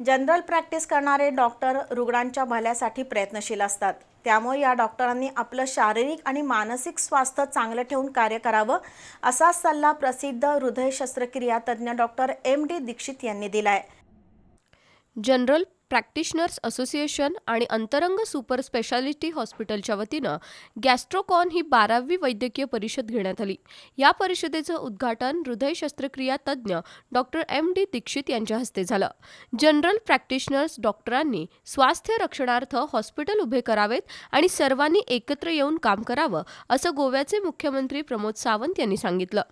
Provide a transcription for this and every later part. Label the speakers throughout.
Speaker 1: General practice करणारे doctor रुग्णांच्या भल्यासाठी प्रयत्नशील असतात. त्यामुळे या डॉक्टरांनी आपलं शारीरिक आणि मानसिक स्वास्थ्य चांगलं ठेवून कार्य करावं असा सल्ला प्रसिद्ध हृदय शस्त्रक्रिया तज्ज्ञ डॉक्टर एम डी दीक्षित यांनी दिलाय.
Speaker 2: जनरल प्रॅक्टिशनर्स असोसिएशन आणि अंतरंग सुपर स्पेशालिटी हॉस्पिटलच्या वतीनं गॅस्ट्रोकॉन ही बारावी वैद्यकीय परिषद घेण्यात आली. या परिषदेचं उद्घाटन हृदय शस्त्रक्रिया तज्ज्ञ डॉक्टर एम. डी. दीक्षित यांच्या हस्ते झालं. जनरल प्रॅक्टिशनर्स डॉक्टरांनी स्वास्थ्य रक्षणार्थ हॉस्पिटल उभे करावेत आणि सर्वांनी एकत्र येऊन काम करावं असं गोव्याचे मुख्यमंत्री प्रमोद सावंत यांनी सांगितलं.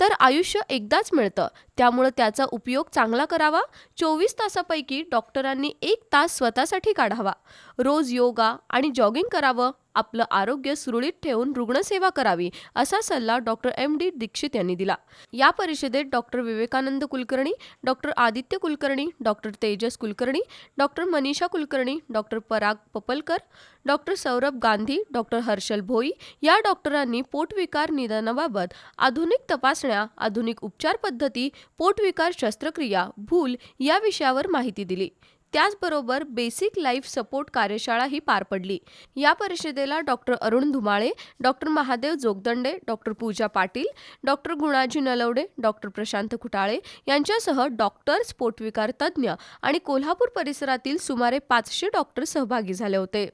Speaker 2: तर आयुष्य एकदाच मिळतं त्यामुळं त्याचा उपयोग चांगला करावा. चोवीस तासापैकी डॉक्टरांनी एक तास स्वतःसाठी काढावा. रोज योगा आणि जॉगिंग करावं. आपलं आरोग्य सुरळीत ठेवून रुग्णसेवा करावी असा सल्ला डॉक्टर एम डी दीक्षित यांनी दिला. या परिषदेत doctor Vivekanand Kulkarni doctor Aditya Kulkarni doctor Tejas Kulkarni doctor Manisha Kulkarni doctor Parag Papalkar doctor Saurabh Gandhi doctor Harshal Bhoi या डॉक्टरांनी पोटविकार निदानाबाबत आधुनिक तपासण्या आधुनिक उपचार पद्धती पोटविकार शस्त्रक्रिया भूल या विषयावर माहिती दिली. त्याचबरोबर बेसिक लाईफ सपोर्ट कार्यशाळाही पार पडली. या परिषदेला doctor Arun Dhumale doctor Mahadev Jogdande doctor Pooja Patil doctor Gunaji Nalawade doctor Prashant Khutale यांच्यासह डॉक्टर्स पोटविकार तज्ज्ञ आणि कोल्हापूर परिसरातील सुमारे पाचशे डॉक्टर सहभागी झाले होते.